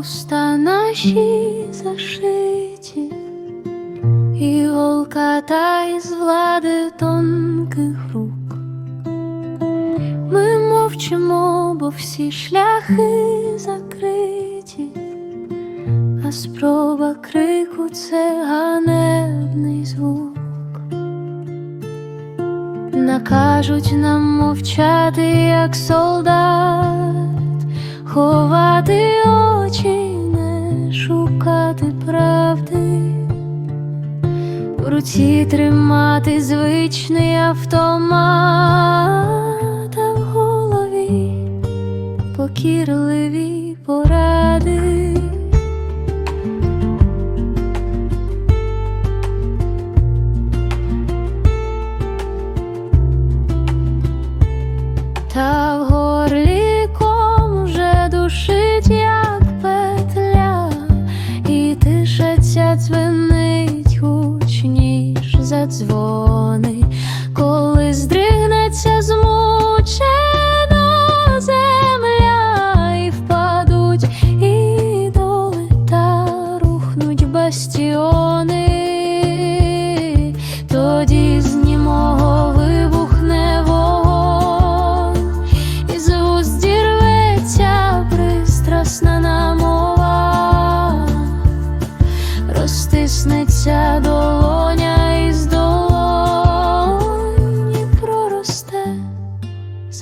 уста наші зашиті, іголка та із влади тонких рук. Ми мовчимо, бо всі шляхи закриті, а спроба крику це ганебний звук. Накажуть нам мовчати, як солдат, ховати очі, не шукати правди, в руці тримати звичний автомат, а в голові покірливі поради. дзвони, коли здригнеться змучена земля, і впадуть ідоли та рухнуть бастіони. Тоді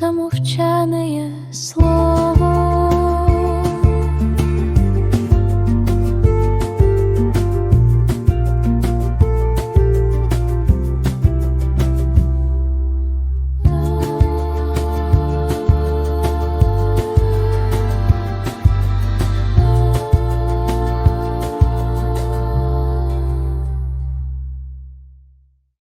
замовчане слово.